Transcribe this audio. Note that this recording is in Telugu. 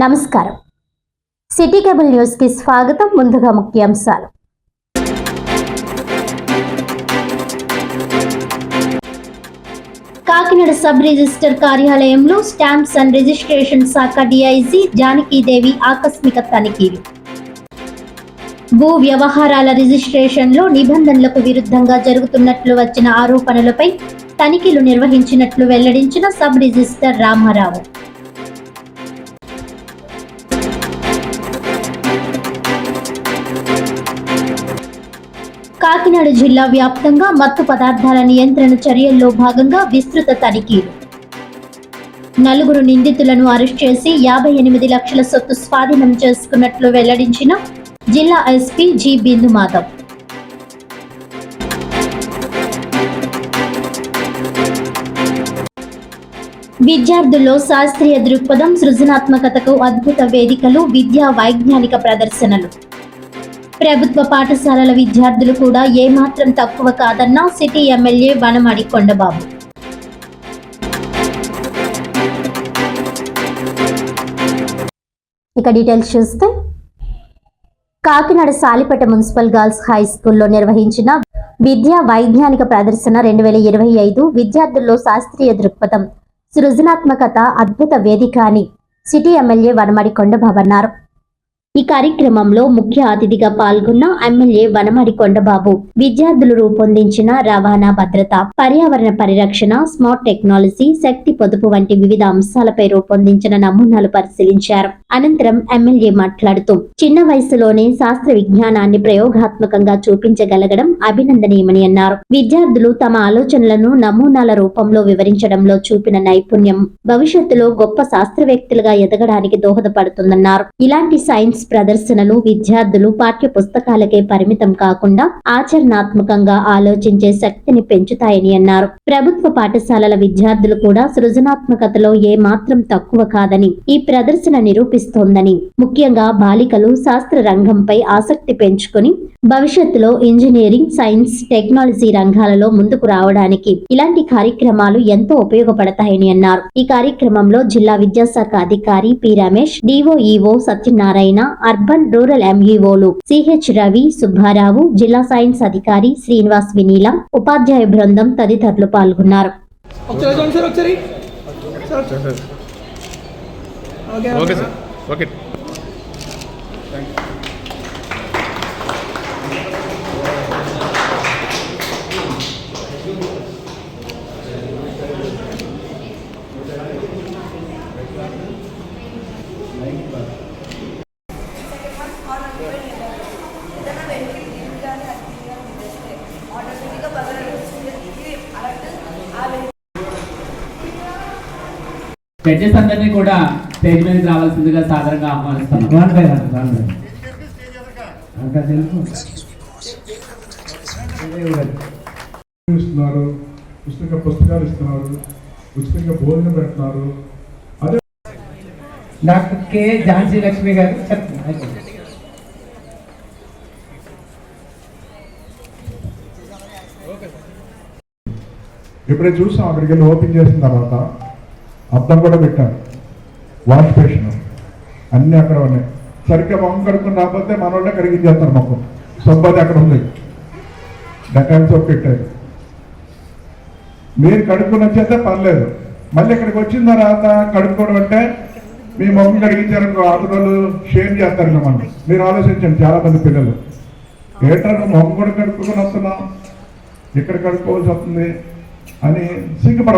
నమస్కారం. సిటీ కేబుల్ న్యూస్కి స్వాగతం ముందుగా ముఖ్యాంశాలు. కాకినాడ సబ్ రిజిస్టర్ కార్యాలయంలో స్టాంప్స్ అండ్ రిజిస్ట్రేషన్ శాఖ డిఐజీ జానకీదేవి ఆకస్మిక తనిఖీలు. భూ వ్యవహారాల రిజిస్ట్రేషన్లో నిబంధనలకు విరుద్ధంగా జరుగుతున్నట్లు వచ్చిన ఆరోపణలపై తనిఖీలు నిర్వహించినట్లు వెల్లడించిన సబ్ రిజిస్టర్ రామారావు. కాకినాడ జిల్లా వ్యాప్తంగా మత్తు పదార్థాల నియంత్రణ చర్యల్లో భాగంగా విస్తృత తనిఖీలు నలుగురు నిందితులను అరెస్ట్ చేసి యాభై ఎనిమిది లక్షల సొత్తు స్వాధీనం చేసుకున్నట్లు వెల్లడించిన జిల్లా ఎస్పీ జి బిందు మాధవ్. విద్యార్థుల్లో శాస్త్రీయ దృక్పథం సృజనాత్మకతకు అద్భుత వేదికలు విద్యా వైజ్ఞానిక ప్రదర్శనలు. ప్రభుత్వ పాఠశాలల విద్యార్థులు కూడా ఏమాత్రం తక్కువ కాదన్న సిటీ ఎమ్మెల్యే వనమడి కొండబాబు. ఇక డీటెయిల్స్ చూస్తే Kakinada Salipeta municipal girls high స్కూల్లో నిర్వహించిన విద్యా వైజ్ఞానిక ప్రదర్శన రెండు వేల ఇరవై ఐదు విద్యార్థుల్లో శాస్త్రీయ దృక్పథం సృజనాత్మకత అద్భుత వేదిక అని సిటీ ఎమ్మెల్యే వనమడి కొండబాబు అన్నారు. ఈ కార్యక్రమంలో ముఖ్య అతిథిగా పాల్గొన్న ఎమ్మెల్యే వనమడి కొండబాబు విద్యార్థులు రూపొందించిన రవాణా భద్రత పర్యావరణ పరిరక్షణ స్మార్ట్ టెక్నాలజీ శక్తి పొదుపు వంటి వివిధ అంశాలపై రూపొందించిన నమూనాలు పరిశీలించారు. అనంతరం ఎమ్మెల్యే మాట్లాడుతూ చిన్న వయసులోనే శాస్త్ర విజ్ఞానాన్ని ప్రయోగాత్మకంగా చూపించగలగడం అభినందనీయమని అన్నారు. విద్యార్థులు తమ ఆలోచనలను నమూనాల రూపంలో వివరించడంలో చూపిన నైపుణ్యం భవిష్యత్తులో గొప్ప శాస్త్రవేత్తలుగా ఎదగడానికి దోహదపడుతుందన్నారు. ఇలాంటి సైన్స్ ప్రదర్శనలు విద్యార్థులు పాఠ్య పుస్తకాలకే పరిమితం కాకుండా ఆచరణాత్మకంగా ఆలోచించే శక్తిని పెంచుతాయని అన్నారు. ప్రభుత్వ పాఠశాలల విద్యార్థులు కూడా సృజనాత్మకతలో ఏ మాత్రం తక్కువ కాదని ఈ ప్రదర్శన నిరూపిస్తోందని ముఖ్యంగా బాలికలు శాస్త్ర రంగంపై ఆసక్తి పెంచుకొని భవిష్యత్తులో ఇంజనీరింగ్ సైన్స్ టెక్నాలజీ రంగాలలో ముందుకు రావడానికి ఇలాంటి కార్యక్రమాలు ఎంతో ఉపయోగపడతాయని అన్నారు. ఈ కార్యక్రమంలో జిల్లా విద్యాశాఖ అధికారి P Ramesh DyEO Satyanarayana urban rural ఎంఈఓలు సిహెచ్ రవి సుబ్బారావు జిల్లా సైన్స్ అధికారి శ్రీనివాస్ వినీల ఉపాధ్యాయ బృందం తదితరులు పాల్గొన్నారు ఒకసారి చూడండి జడ్జెస్ అందరినీ కూడా స్టేజ్ మీదకి రావాల్సిందిగా సాదరంగా ఆహ్వానిస్తున్నాం. రాను బై రాను రాను బై అంతా తెలుసు. ఇస్తున్నారు ఉచితంగా పుస్తకాలు ఇస్తున్నారు ఉచితంగా భోజనం పెడుతున్నారు. అదే డాక్టర్ కె. ఝాన్సీ లక్ష్మి గారు చెప్తున్నారు ఇప్పుడే చూసాం అక్కడికి వెళ్ళి ఓపెన్ చేసిన తర్వాత అద్దం కూడా పెట్టారు. Wash basin. అన్నీ అక్కడ ఉన్నాయి. సరిగ్గా మొహం కడుక్కుని రాకపోతే మన వాళ్ళే కడిగించేస్తారు మొక్కం సొబ్బది అక్కడ ఉంది. డకాల్ సోప్ పెట్టారు. మీరు కడుక్కుని వచ్చేస్తే పర్లేదు. మళ్ళీ ఇక్కడికి వచ్చిన తర్వాత కడుక్కోవడం అంటే మీ మొహం కడిగించారనుకో ఆటోలు షేర్ చేస్తారు మిమ్మల్ని. మీరు ఆలోచించండి చాలా మంది పిల్లలు. ఏంట్రా మొహం కూడా కడుక్కుని వస్తున్నాం ఇక్కడ కడుక్కోవాల్సి వస్తుంది. అని సిగ్గుపడ